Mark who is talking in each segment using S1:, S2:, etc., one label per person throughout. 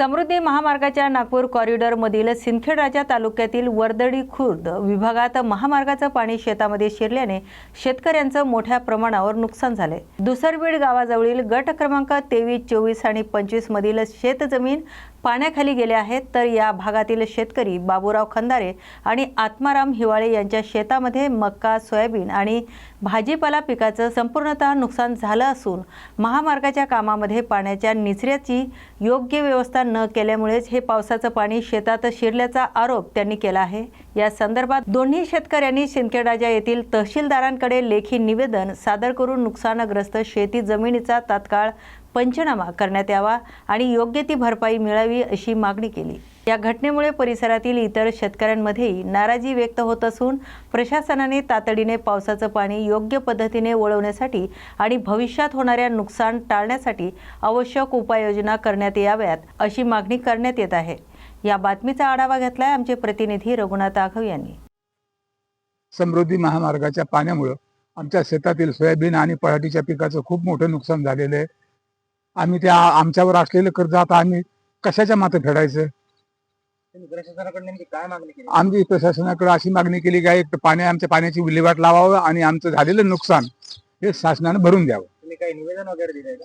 S1: समृद्धी महामार्गाच्या नागपूर कॉरिडॉरमधील सिंदखेडराजा तालुक्यातील वर्दडी खुर्द विभागात महामार्गाचं पाणी शेतामध्ये शिरल्याने शेतकऱ्यांचं मोठ्या प्रमाणावर नुकसान झाले. दुसरबीड गावाजवळील गट क्रमांक तेवीस चोवीस आणि पंचवीसमधील शेतजमीन पाण्याखाली गेले आहेत तर या भागातील शेतकरी बाबूराव खंदारे आणि आत्माराम हिवाळे यांच्या शेतामध्ये मक्का सोयाबीन आणि भाजीपाला पिकाचं संपूर्णतः नुकसान झालं असून महामार्गाच्या कामामध्ये पाण्याच्या निचऱ्याची योग्य व्यवस्था न केल्यामुळेच हे पावसाचं पाणी शेतात शिरल्याचा आरोप त्यांनी केला आहे. या संदर्भात दोन्ही शेतकऱ्यांनी शिंदखेडाजा येथील तहसीलदारांकडे लेखी निवेदन सादर करून नुकसानग्रस्त शेती जमिनीचा तात्काळ पंचनामा करण्यात यावा आणि योग्य ती भरपाई मिळावी अशी मागणी केली. या घटनेमुळे परिसरातील इतर शेतकऱ्यांमध्येही नाराजी व्यक्त होत असून प्रशासनाने तातडीने पावसाचं पाणी योग्य पद्धतीने वळवण्यासाठी आणि भविष्यात होणाऱ्या नुकसान टाळण्यासाठी आवश्यक उपाययोजना करण्यात याव्यात अशी मागणी करण्यात येत आहे. या बातमीचा आढावा घेतलाय आमचे प्रतिनिधी रघुनाथ आघव यांनी.
S2: समृद्धी महामार्गाच्या पाण्यामुळं आमच्या शेतातील सोयाबीन आणि पराठीच्या पिकाचं खूप मोठं नुकसान झालेलं आहे. आम्ही त्या आमच्यावर असलेलं कर्ज आता आम्ही कशाच्या माते फेडायचं?
S3: तुम्ही प्रशासनाकडे
S2: आम्ही अशी मागणी केली की पाण्या आमच्या पाण्याची विल्हेवाट लावावं आणि आमचं झालेलं नुकसान हे शासनानं भरून द्यावं.
S3: निवेदन वगैरे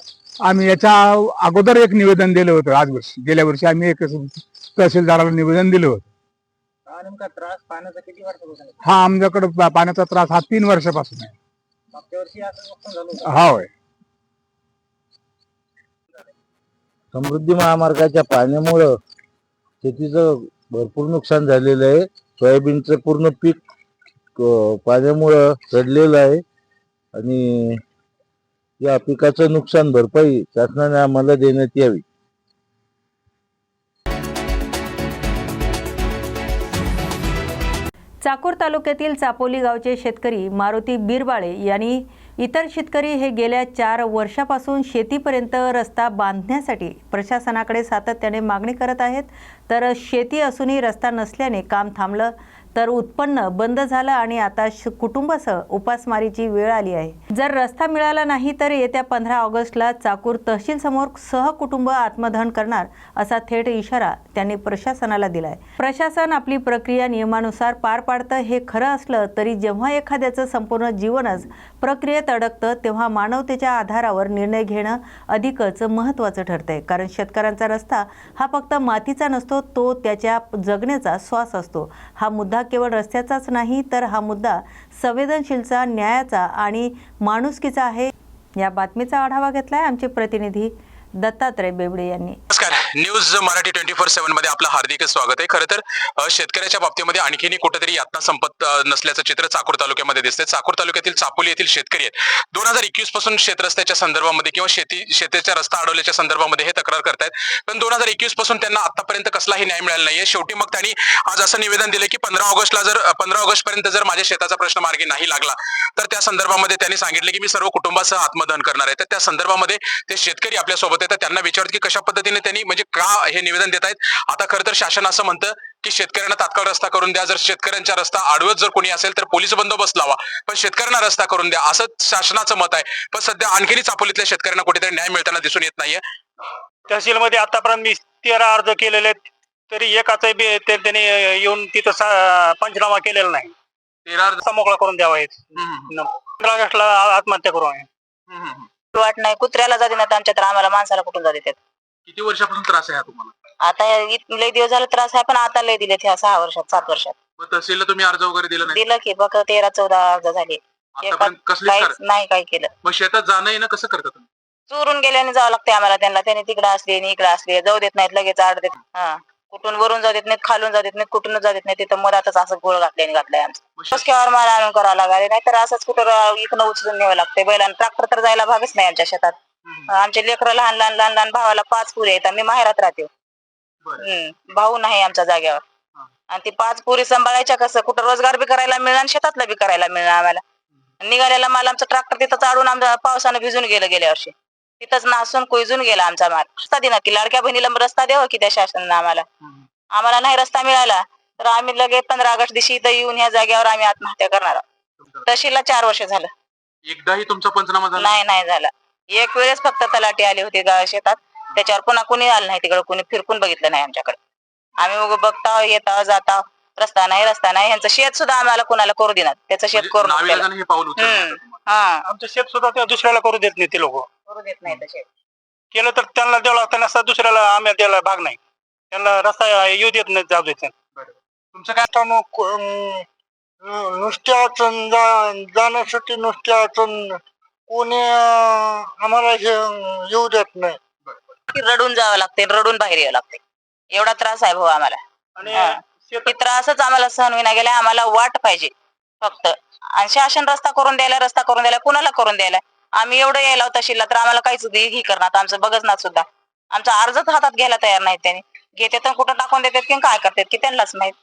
S2: आम्ही याच्या अगोदर एक निवेदन दिलं होतं आज वर्षी गेल्या वर्षी आम्ही एक तहसीलदाराला निवेदन दिलं होतं.
S3: हा?
S2: हा आमच्याकडे पाण्याचा त्रास हा तीन वर्षापासून आहे. हा होय.
S4: समृद्धी महामार्गाच्या पाण्यामुळं शेतीचं भरपूर नुकसान झालेलं आहे. सोयाबीनचं पूर्ण पीक पाण्यामुळं सडलेलं आहे. आणि या पिकाचं नुकसान भरपाई शासनाने आम्हाला देण्यात यावी.
S1: चाकूर तालुक्यातील चापोली गावचे शेतकरी मारुती बिरबाळे यांनी इतर शेतकरी हे गेल्या चार वर्षापासून शेतीपर्यंत रस्ता बांधण्यासाठी प्रशासनाकडे सातत्याने मागणी करत आहेत. तर शेती असूनही रस्ता नसल्याने काम थांबलं तर उत्पन्न बंद झालं आणि आता श- कुटुंबासह उपासमारीची वेळ आली आहे. जर रस्ता मिळाला नाही तर येत्या पंधरा ऑगस्टला चाकूर तहसील समोर सहकुटुंब आत्मदहन करणार असा थेट इशारा त्यांनी प्रशासनाला दिलाय. प्रशासन आपली प्रक्रिया नियमानुसार पार पाडतं हे खरं असलं तरी जेव्हा एखाद्याचं संपूर्ण जीवनच प्रक्रियेत अडकतं तेव्हा मानवतेच्या आधारावर निर्णय घेणं अधिकच महत्त्वाचं ठरतंय. कारण शेतकऱ्यांचा रस्ता हा फक्त मातीचा नसतो तो त्याच्या जगण्याचा श्वास असतो. हा मुद्दा केवळ रस्त्याचाच नाही तर हा मुद्दा संवेदनशीलचा न्यायाचा आणि माणुसकीचा आहे. या बातमीचा आढावा घेतलाय आमचे प्रतिनिधी दत्तात्रय बेबडे यांनी.
S5: नमस्कार. न्यूज मराठी ट्वेंटी फोर सेव्हनमध्ये आपलं हार्दिक स्वागत आहे. खरं तर शेतकऱ्याच्या बाबतीमध्ये आणखीनही कुठेतरी यातना संपत नसल्याचं चित्र चाकूर तालुक्यामध्ये दिसते चाकूर तालुक्यातील चापोली येथील शेतकरी आहेत. दोन हजार एकवीसपासून शेतरस्त्याच्या संदर्भामध्ये किंवा शेती शेतीचा रस्ता अडवल्याच्या संदर्भामध्ये हे तक्रार करतायत. पण दोन हजार एकवीसपासून त्यांना आतापर्यंत कसलाही न्याय मिळाला नाहीये. शेवटी मग त्यांनी आज असं निवेदन दिलं की पंधरा ऑगस्टला जर पंधरा ऑगस्ट पर्यंत जर माझ्या शेताचा प्रश्न मार्गी नाही लागला तर त्या संदर्भामध्ये त्यांनी सांगितले की मी सर्व कुटुंबासह आत्मदहन करणार आहे. तर त्या संदर्भामध्ये ते शेतकरी आपल्यासोबत आहेत. तर त्यांना विचारत की कशा पद्धतीने त्यांनी म्हणजे का हे निवेदन देत आहेत? आता खरं तर शासन असं म्हणतं की शेतकऱ्यांना तात्काळ रस्ता करून द्या. जर शेतकऱ्यांचा रस्ता आडवत जर कोणी असेल तर पोलीस बंदोबस्त लावा. पण शेतकऱ्यांना रस्ता करून द्या असं शासनाचं मत आहे. पण सध्या आणखीनही चापोलीतल्या शेतकऱ्यांना कुठेतरी न्याय मिळताना दिसून येत नाहीये.
S6: तहसीलमध्ये आतापर्यंत मी तेरा अर्ज केलेले आहेत. तरी ते त्यांनी येऊन तिथं पंचनामा केलेला नाही.
S5: तेरा
S6: रस्ता मोकळा करून द्यावा. न- पंधरा ऑगस्टला आ- आत्महत्या करू
S7: वाट नाही. कुत्र्याला जाते नाही आमच्या तर आम्हाला माणसाला कुठून जाते त्यात
S5: किती वर्षापासून त्रास आहे हा तुम्हाला?
S7: आता इत- लय दिवस झाला त्रास आहे पण आता लय दिले ह्या सहा वर्षात सात वर्षात.
S5: मग तहसीलला तुम्ही अर्ज वगैरे दिला नाही?
S7: दिलं की बघ तेरा चौदा अर्ज झाले.
S5: आतापर्यंत कसली
S7: काहीच नाही काय केलं.
S5: मग शेतात जाणं येणं कसं करता तुम्ही?
S7: चोरून गेल्याने जावं लागते आम्हाला त्यांना. त्यांनी तिकडे असले आणि इकडे असले. जाऊ देत नाहीत लगेच आड देत हा. कुठून वरून जाऊ देत नाहीत खालून जाऊ देत नाहीत कुठून जाऊ देत नाही तिथं मधातच असं गोळ घातल्याने घातलाय आमचं.
S5: मग
S7: बसक्यावर मारा आणून करावं लागले? नाही तर असंच कुठं रा- इकडनं उचलून न्यावं लागतंय. बैलांना ट्रॅक्टर तर जायला भागच नाही आमच्या शेतात. आमचे लेकरं लहान लहान लहान लहान भावाला पाच पुरी आहेत आम्ही माहेरात राहतो. हम्म, भाऊ नाही आमच्या जागेवर.
S5: हा.
S7: आणि ती पाच पुरी सांभाळायच्या कसं? कुठं रोजगार बी करायला मिळणार आणि शेतातलं बी करायला मिळणार आम्हाला. निघालेला माल आमचा ट्रॅक्टर तिथं चाडून आमच्या पावसानं भिजून गेलं गेल्या वर्षी. तिथंच नासून कुजून गेला आमचा माल. रस्ता दिना की लाडक्या बहिणीला रस्ता द्यावा की त्या शासनानं आम्हाला. आम्हाला नाही रस्ता मिळाला तर आम्ही लगेच पंधरा ऑगस्ट दिवशी इथं येऊन ह्या जागेवर आम्ही आत्महत्या करणार आहोत. तहसीलला चार वर्ष झालं.
S5: एकदाही तुमचा पंचनामा झाला
S7: नाही? नाही झाला. एक वेळेस फक्त तलाठी आले होते शेतात. त्याच्यावर पुन्हा कुणी आलं नाही तिकडे कुणी फिरकून बघितलं नाही आमच्याकडे. आम्ही उगं बघता येता जाता रस्ता नाही रस्ता नाही यांचं शेत सुद्धा आम्हाला कुणाला करू देणार. त्याचं शेत करून
S5: म्हणजे हे.
S7: हा.
S6: आमचं शेत सुद्धा त्या दुसऱ्याला करू देत नाही ते लोक.
S7: करू देत नाही शेत
S6: केलं तर त्यांना द्यावं लागतं नसता दुसऱ्याला आम्ही द्यायला भाग नाही. त्यांना रस्ता येऊ देत नाही जाऊ देत नाही.
S5: तुमचं काय
S8: नुसत्याच जाण्यासाठी नुसत्याच कोणी अं, आम्हाला हे येऊ देत नाही.
S7: की रडून जावं लागते रडून बाहेर यावं लागते. एवढा त्रास आहे भाऊ आम्हाला.
S6: आणि
S7: हा. हे त्रासच आम्हाला सहन विना गेला आम्हाला वाट पाहिजे फक्त. आणि शासन रस्ता करून द्यायला रस्ता करून द्यायला कुणाला करून द्यायला? आम्ही एवढं यायला होता शिल्ला तर आम्हाला काहीच दे- हे करणार आमचं बघच सुद्धा. आमचा अर्जच हातात घ्यायला तयार नाही त्यांनी. घेते तर कुठं टाकून देतात की काय करतात की त्यांनाच माहीत.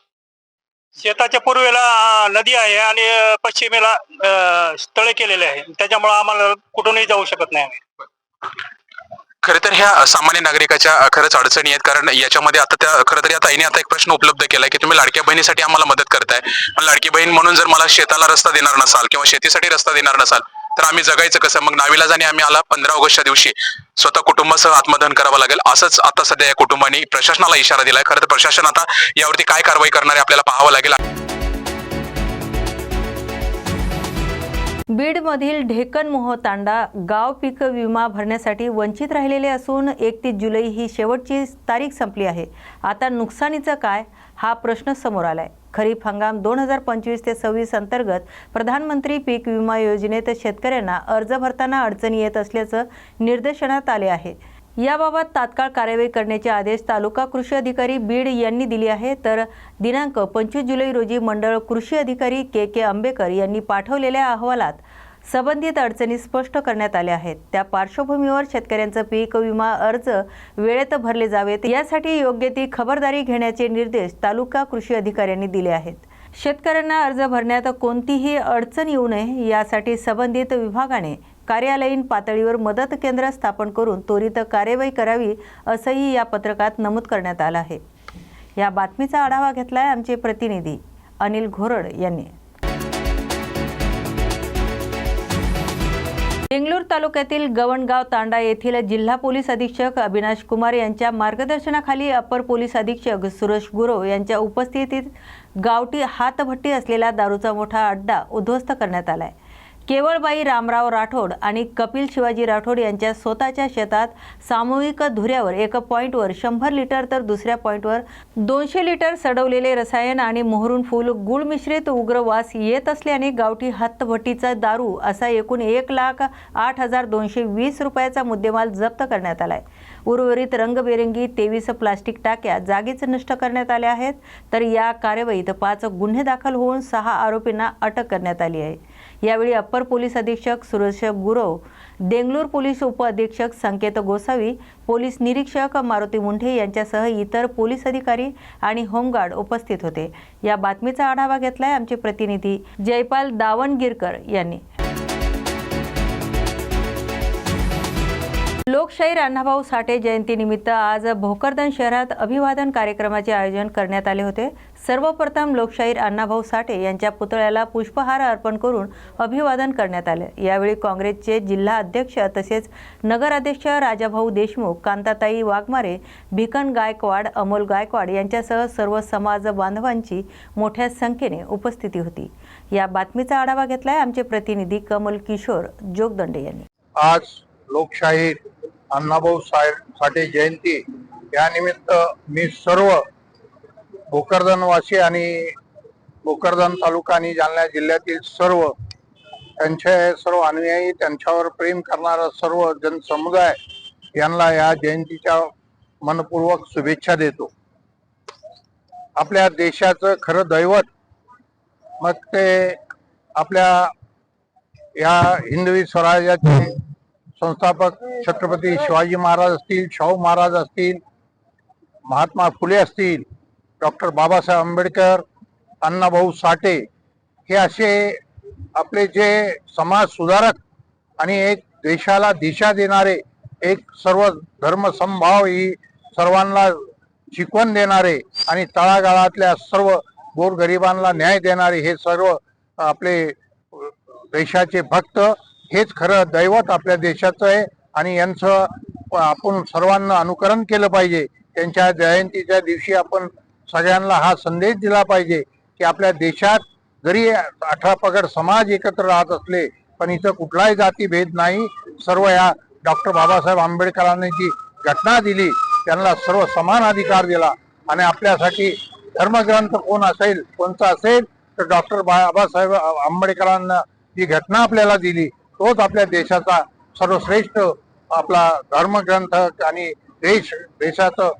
S6: शेताच्या पूर्वेला नदी आहे आणि पश्चिमेला तळे केलेले आहे त्याच्यामुळे आम्हाला कुठूनही जाऊ शकत नाही आम्ही.
S5: तर ह्या सामान्य नागरिकाच्या खरंच अडचणी आहेत. कारण याच्यामध्ये आता त्या खरं तर या ताईने आता एक प्रश्न उपलब्ध केलाय की तुम्ही लाडक्या बहिणीसाठी आम्हाला मदत करताय. लाडकी बहीण म्हणून जर मला शेताला रस्ता देणार नसाल किंवा शेतीसाठी रस्ता देणार नसाल तर आम्ही जगायचं कसं? मग नाविलाजाने आम्ही आला पंधरा ऑगस्टच्या दिवशी. स्वतः कुटुंबासह आत्मदहन करावं लागेल. असंच आता सध्या या कुटुंबाने प्रशासनाला इशारा दिलाय. खरं तर प्रशासन आता यावरती काय कारवाई करणार आहे आपल्याला पाहावं लागेल.
S1: बीडमधील ढेकन मोहतांडा गाव पीक विमा भरण्यासाठी वंचित राहिलेले असून एकतीस जुलै ही शेवटची तारीख संपली आहे. आता नुकसानीचं काय? हा प्रश्न समोर आलाय. खरीप हंगाम दोन हजार पंचवीस ते सव्वीस अंतर्गत प्रधानमंत्री पीक विमा योजनेत शेतकऱ्यांना अर्ज भरताना अडचणी येत असल्याचं निर्देशनात आले आहे. याबाबत तात्काळ कार्यवाही करण्याचे आदेश तालुका कृषी अधिकारी बीड यांनी दिले आहे. तर दिनांक पंचवीस जुलै रोजी मंडळ कृषी अधिकारी के के आंबेकर यांनी पाठवलेल्या अहवालात संबंधित अडचणी स्पष्ट करण्यात आल्या आहेत. त्या पार्श्वभूमीवर शेतकऱ्यांचं पीक विमा अर्ज वेळेत भरले जावेत. यासाठी योग्य ती खबरदारी घेण्याचे निर्देश तालुका कृषी अधिकाऱ्यांनी दिले आहेत. शेतकऱ्यांना अर्ज भरण्यात कोणतीही अडचण येऊ नये यासाठी संबंधित विभागाने कार्यालयीन पातळीवर मदत केंद्र स्थापन करून त्वरित कार्यवाही करावी असंही या पत्रकात नमूद करण्यात आलं आहे. या बातमीचा आढावा घेतलाय आमचे प्रतिनिधी अनिल घोरड यांनी. बेंगलोर तालुक्यातील गवणगाव तांडा येथील जिल्हा पोलीस अधीक्षक अविनाश कुमार यांच्या मार्गदर्शनाखाली अपर पोलीस अधीक्षक सुरेश गुरव यांच्या उपस्थितीत गावठी हातभट्टी असलेला दारूचा मोठा अड्डा उद्ध्वस्त करण्यात आला आहे केवळबाई रामराव राठोड आणि कपिल शिवाजी राठोड यांच्या स्वतःच्या शेतात सामूहिक धुऱ्यावर एका पॉईंटवर शंभर लिटर तर दुसऱ्या पॉईंटवर दोनशे लिटर सडवलेले रसायन आणि मोहरून फूल गुळ मिश्रित उग्र वास येत असल्याने गावठी हत्तभट्टीचा दारू असा एकूण एक लाख आठ हजार दोनशे वीस रुपयाचा मुद्देमाल जप्त करण्यात आलाय. उर्वरित रंगबेरंगी तेवीस प्लास्टिक टाक्या जागीच नष्ट करण्यात आल्या आहेत तर या कारवाईत पाच गुन्हे दाखल होऊन सहा आरोपींना अटक करण्यात आली आहे. यावेळी अप्पर पोलीस अधीक्षक सुरेश गुरव देंगलूर पोलीस उपअधीक्षक संकेत गोसावी पोलीस निरीक्षक मारुती मुंढे यांच्यासह इतर पोलीस अधिकारी आणि होमगार्ड उपस्थित होते. या बातमीचा आढावा घेतलाय आमचे प्रतिनिधी जयपाल दावणगिरकर यांनी. लोकशाहीर अण्णाभाऊ साठे जयंतीनिमित्त आज भोकरदन शहरात अभिवादन कार्यक्रमाचे आयोजन करण्यात आले होते. सर्वप्रथम लोकशाहीर अण्णाभाऊ साठे यांच्या पुतळ्याला पुष्पहार अर्पण करून अभिवादन करण्यात आले. यावेळी काँग्रेसचे जिल्हा अध्यक्ष तसेच नगराध्यक्ष राजाभाऊ देशमुख कांताताई वाघमारे भिकन गायकवाड अमोल गायकवाड यांच्यासह सर्व समाज बांधवांची मोठ्या संख्येने उपस्थिती होती. या बातमीचा आढावा घेतलाय आमचे प्रतिनिधी कमल किशोर जोगदंडे यांनी.
S8: आज लोकशाहीर अण्णाभाऊ साहेब साठे जयंती. या निमित्त मी सर्व भोकरदनवासी आणि भोकरदन तालुका आणि जालना जिल्ह्यातील सर्व त्यांचे सर्व अनुयायी त्यांच्यावर प्रेम करणारा सर्व जनसमुदाय यांना या जयंतीच्या मनपूर्वक शुभेच्छा देतो. आपल्या देशाचं खरं दैवत मग ते आपल्या या हिंदवी स्वराज्याचे संस्थापक छत्रपती शिवाजी महाराज असतील शाहू महाराज असतील महात्मा फुले असतील डॉक्टर बाबासाहेब आंबेडकर अण्णाभाऊ साठे हे असे आपले जे समाज सुधारक आणि एक देशाला दिशा देणारे एक सर्व धर्मसंभाव ही सर्वांना शिकवण देणारे आणि तळागाळातल्या सर्व गोरगरिबांना न्याय देणारे हे सर्व आपले देशाचे भक्त हेच खरं दैवत आपल्या देशाचं आहे आणि यांचं आपण सर्वांना अनुकरण केलं पाहिजे. त्यांच्या जयंतीच्या दिवशी आपण सगळ्यांना हा संदेश दिला पाहिजे की आपल्या देशात जरी अठरा पगड समाज एकत्र राहत असले पण इथं कुठलाही जातीभेद नाही. सर्व या डॉक्टर बाबासाहेब आंबेडकरांनी जी घटना दिली त्यांना सर्व समान अधिकार दिला. आणि आपल्यासाठी धर्मग्रंथ कोण असेल कोणता असेल तर डॉक्टर बाबासाहेब आंबेडकरांना जी घटना आपल्याला दिली तोच आपल्या देशाचा सर्वश्रेष्ठ आपला धर्मग्रंथ आणि देश देशाचं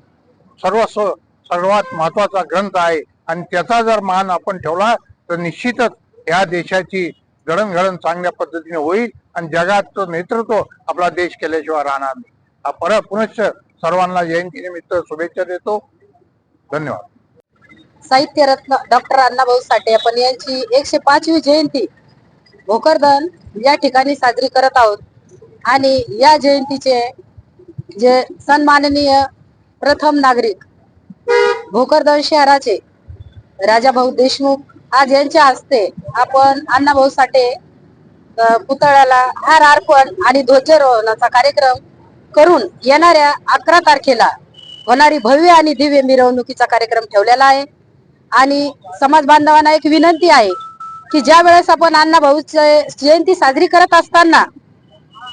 S8: सर्वस्व सर्वात महत्त्वाचा ग्रंथ आहे. आणि त्याचा जर मान आपण ठेवला तर निश्चितच या देशाची जडणघडण चांगल्या पद्धतीने होईल आणि जगाचं नेतृत्व आपला देश केल्याशिवाय राहणार नाही. हा परत पुनश्च सर्वांना जयंतीनिमित्त शुभेच्छा देतो. धन्यवाद.
S9: साहित्य रत्न डॉक्टर अण्णाभाऊ साठे आपण यांची एकशे पाचवी जयंती भोकरदन या ठिकाणी साजरी करत आहोत. आणि या जयंतीचे जे सन्माननीय प्रथम नागरिक भोकरदन शहराचे राजाभाऊ देशमुख आज यांच्या हस्ते आपण अण्णाभाऊ साठे पुतळ्याला हार अर्पण आणि ध्वजारोहणाचा कार्यक्रम करून येणाऱ्या अकरा तारखेला होणारी भव्य आणि दिव्य मिरवणुकीचा कार्यक्रम ठेवलेला आहे. आणि समाज बांधवांना एक विनंती आहे की ज्या वेळेस आपण अण्णाभाऊची जयंती साजरी करत असताना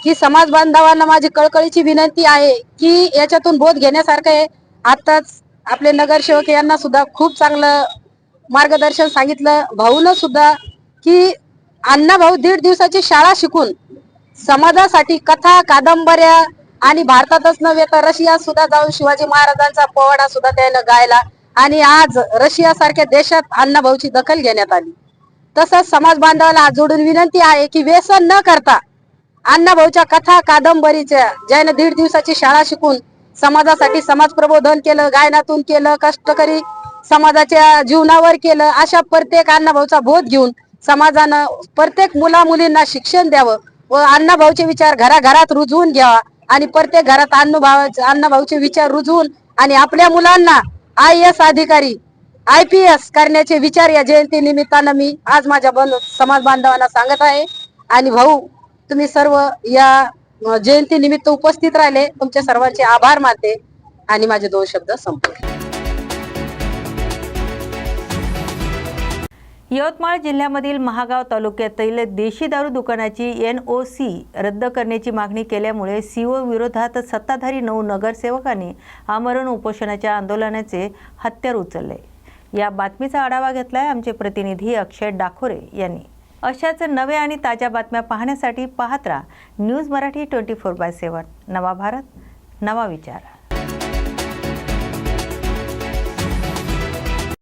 S9: की समाज बांधवांना माझी कळकळीची विनंती आहे की याच्यातून बोध घेण्यासारखं आहे. आताच आपले नगरसेवक यांना सुद्धा खूप चांगलं मार्गदर्शन सांगितलं. भाऊनं सुद्धा की अण्णा भाऊ दीड दिवसाची शाळा शिकून समाजासाठी कथा कादंबऱ्या आणि भारतातच नव्हे तर रशिया सुद्धा जाऊन शिवाजी महाराजांचा पोवाडा सुद्धा त्यानं गायला. आणि आज रशिया सारख्या देशात अण्णा भाऊची दखल घेण्यात आली. तसंच समाज बांधवाला जोडून विनंती आहे की व्यसन न करता अण्णाभाऊच्या कथा कादंबरीच्या ज्याने दीड दिवसाची शाळा शिकून समाजासाठी समाज प्रबोधन केलं गायनातून केलं कष्टकरी समाजाच्या जीवनावर केलं अशा प्रत्येक अण्णाभाऊचा बोध घेऊन समाजानं प्रत्येक मुला मुलींना शिक्षण द्यावं व अण्णाभाऊचे विचार घराघरात रुजवून घ्यावा आणि प्रत्येक घरात अण्णाभावाचे अण्णाभाऊचे विचार रुजवून आणि आपल्या मुलांना आय एस अधिकारी आय पी एस करण्याचे विचार या जयंती निमित्तानं मी आज माझ्या बंद समाज बांधवांना सांगत आहे. आणि भाऊ तुम्ही सर्व या जयंती निमित्त उपस्थित राहिले. तुमच्या सर्वांचे आभार मानते. आणि माझे दोन शब्द संपले
S1: यवतमाळ जिल्ह्यामधील महागाव तालुक्यातील देशी दारू दुकानाची एन ओ सी रद्द करण्याची मागणी केल्यामुळे सीओ विरोधात सत्ताधारी नऊ नगरसेवकांनी आमरण उपोषणाच्या आंदोलनाचे हत्यार उचलले. या बातमीचा आढावा घेतलाय आमचे प्रतिनिधी अक्षय डाखोरे यांनी. अशाच नव्या आणि ताज्या बातम्या पाहण्यासाठी पाहत राहा. News Marathi twenty four by seven नवा भारत नवा विचार.